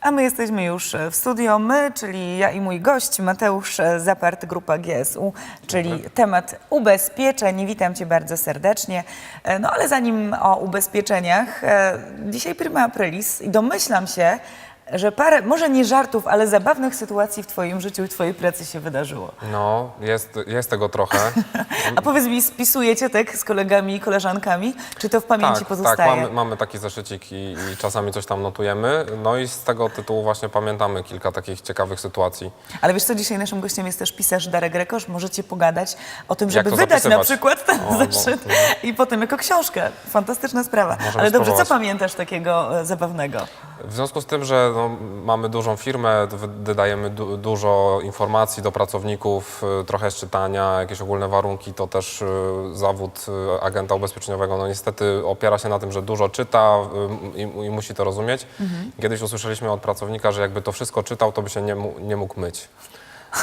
A my jesteśmy już w studio. My, czyli ja i mój gość Mateusz Zapart, grupa GSU, czyli temat ubezpieczeń. Witam Cię bardzo serdecznie. E, No ale zanim o ubezpieczeniach, e, dzisiaj prima aprilis i domyślam się, że parę, może nie żartów, ale zabawnych sytuacji w Twoim życiu i Twojej pracy się wydarzyło. No, jest, jest tego trochę. A powiedz mi, spisujecie tak z kolegami i koleżankami? Czy to w pamięci tak, pozostaje? tak, mamy, mamy taki zeszycik i, i czasami coś tam notujemy. No i z tego tytułu właśnie pamiętamy kilka takich ciekawych sytuacji. Ale wiesz co, dzisiaj naszym gościem jest też pisarz Darek Rekosz. Możecie pogadać o tym, Jak żeby to wydać na zapisywać? przykład O, zeszyt i potem jako książkę. Fantastyczna sprawa. Możemy Ale dobrze, co spróbować. pamiętasz takiego e, zabawnego? W związku z tym, że no, mamy dużą firmę, wy- wydajemy du, dużo informacji do pracowników, y, trochę z czytania, jakieś ogólne warunki, to też y, zawód y, agenta ubezpieczeniowego no niestety opiera się na tym, że dużo czyta y, i, i musi to rozumieć. Kiedyś usłyszeliśmy od pracownika, że jakby to wszystko czytał, to by się nie, nie mógł myć.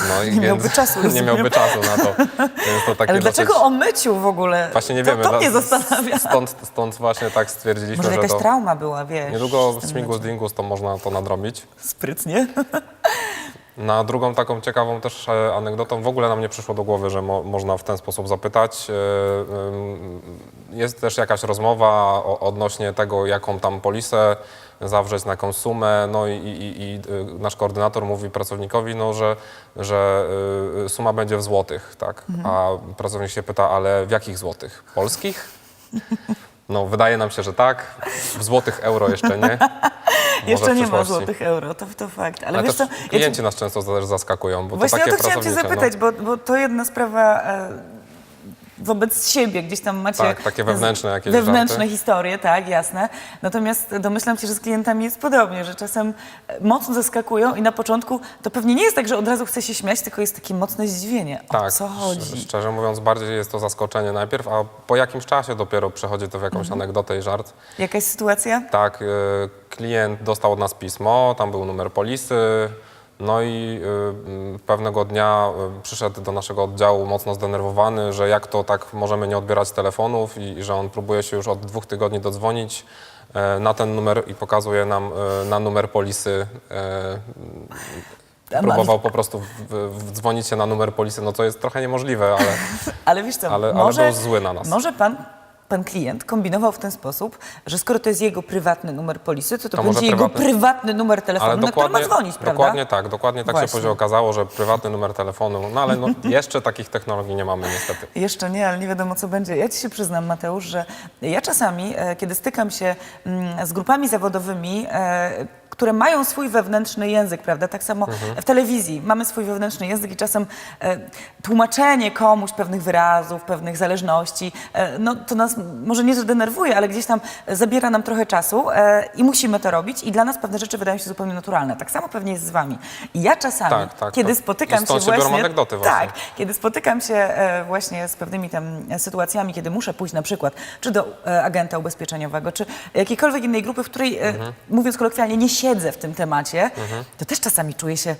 No i Nie miałby czasu, Nie rozumiem. miałby czasu na to. Więc to takie Ale dosyć- dlaczego o myciu w ogóle? Właśnie nie to, wiemy. To mnie zastanawia. Stąd, stąd właśnie tak stwierdziliśmy, Może że jakaś to trauma była, wiesz? niedługo z tym z. Dingus to można to nadrobić. Sprytnie. Na drugą taką ciekawą też e, anegdotą, w ogóle nam nie przyszło do głowy, że mo, można w ten sposób zapytać. E, Jest też jakaś rozmowa odnośnie tego, jaką tam polisę zawrzeć, na jaką sumę, no i, i, i y, nasz koordynator mówi pracownikowi, no, że, że suma będzie w złotych, tak? A pracownik się pyta, ale w jakich złotych? Polskich? No, wydaje nam się, że tak. W złotych euro jeszcze nie. Jeszcze nie ma złotych euro, to, to fakt. Ale, Ale wiesz też co, ja ci- klienci nas często też zaskakują, bo Właśnie to takie o to chciałam Cię pracownicze, zapytać, bo, bo to jedna sprawa e, wobec siebie, gdzieś tam macie... Tak, takie wewnętrzne jakieś Wewnętrzne żarty. historie, tak, jasne. Natomiast domyślam się, że z klientami jest podobnie, że czasem e, mocno zaskakują i na początku to pewnie nie jest tak, że od razu chce się śmiać, tylko jest takie mocne zdziwienie. O Tak, co chodzi? szczerze mówiąc, bardziej jest to zaskoczenie najpierw, a po jakimś czasie dopiero przechodzi to w jakąś Mhm. anegdotę i żart. Jakaś sytuacja? Tak, y, klient dostał od nas pismo, tam był numer polisy, no i y, pewnego dnia y, przyszedł do naszego oddziału mocno zdenerwowany, że jak to tak możemy nie odbierać telefonów i, i że on próbuje się już od dwóch tygodni dodzwonić e, na ten numer i pokazuje nam e, na numer polisy e, próbował po prostu w, w, dzwonić się na numer polisy, no to jest trochę niemożliwe, ale, Ale wiesz co, ale, ale może, był zły na nas. może pan, pan klient kombinował w ten sposób, że skoro to jest jego prywatny numer polisy, to to, To będzie jego prywatny. numer telefonu, Ale na który ma dzwonić, prawda? dokładnie tak, dokładnie tak Właśnie. się później okazało, że prywatny numer telefonu, no ale no, jeszcze takich technologii nie mamy niestety. Jeszcze nie, ale nie wiadomo co będzie. Ja ci się przyznam, Mateusz, że ja czasami, e, kiedy stykam się mm, z grupami zawodowymi, e, które mają swój wewnętrzny język, prawda? Tak samo w telewizji mamy swój wewnętrzny język i czasem e, tłumaczenie komuś pewnych wyrazów, pewnych zależności, no to nas może nie że denerwuje, ale gdzieś tam zabiera nam trochę czasu e, i musimy to robić i dla nas pewne rzeczy wydają się zupełnie naturalne. Tak samo pewnie jest z wami. I ja czasami, Tak, tak, kiedy spotykam się właśnie... anegdoty właśnie. Tak, kiedy spotykam się e, właśnie z pewnymi tam sytuacjami, kiedy muszę pójść na przykład czy do e, agenta ubezpieczeniowego, czy jakiejkolwiek innej grupy, w której, e, Mhm. mówiąc kolokwialnie, nie siedzę w tym temacie, to też czasami czuję się,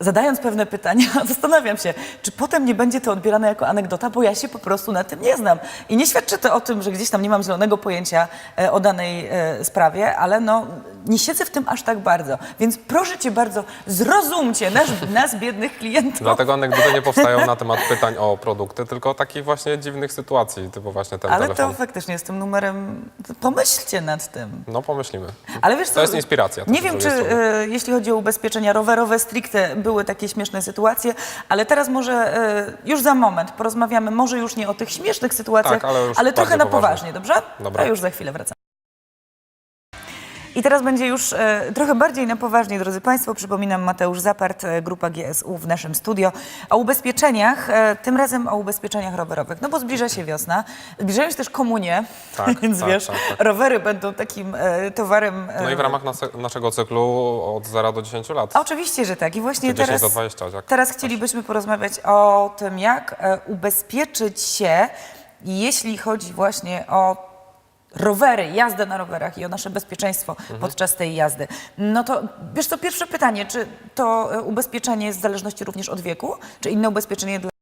zadając pewne pytania, zastanawiam się, czy potem nie będzie to odbierane jako anegdota, bo ja się po prostu na tym nie znam. I nie świadczy to o tym, że gdzieś tam nie mam zielonego pojęcia e, o danej e, sprawie, ale no, nie siedzę w tym aż tak bardzo. Więc proszę cię bardzo, zrozumcie nas, nas biednych klientów. Dlatego anegdoty nie powstają na temat pytań o produkty, tylko takich właśnie dziwnych sytuacji, typu właśnie ten Ale telefon. to faktycznie z tym numerem, pomyślcie nad tym. No pomyślimy. Ale wiesz co, To jest inspiracja. też Nie z wiem, czy drugiej strony. e, jeśli chodzi o ubezpieczenia rowerowe stricte były takie śmieszne sytuacje, ale teraz może e, już za moment porozmawiamy, może już nie o tych śmiesznych sytuacjach, Tak, ale już trochę bardziej na poważnie. poważnie, dobrze? Dobra. A już za chwilę wracamy. I teraz będzie już e, trochę bardziej na poważnie, drodzy Państwo. Przypominam, Mateusz Zapart, e, grupa GSU w naszym studio. O ubezpieczeniach, e, tym razem o ubezpieczeniach rowerowych. No bo zbliża się wiosna, zbliżają się też komunie, Tak, więc tak, wiesz, tak, tak. rowery będą takim e, towarem. e, No i w ramach nas, naszego cyklu od 0 do 10 lat. Oczywiście, że tak. I właśnie Czy 10 teraz, do 20, jak teraz chcielibyśmy porozmawiać o tym, jak e, ubezpieczyć się, jeśli chodzi właśnie o rowery, jazdę na rowerach i o nasze bezpieczeństwo Mhm. podczas tej jazdy. No to wiesz co, pierwsze pytanie, czy to e, ubezpieczenie jest w zależności również od wieku, czy inne ubezpieczenie dla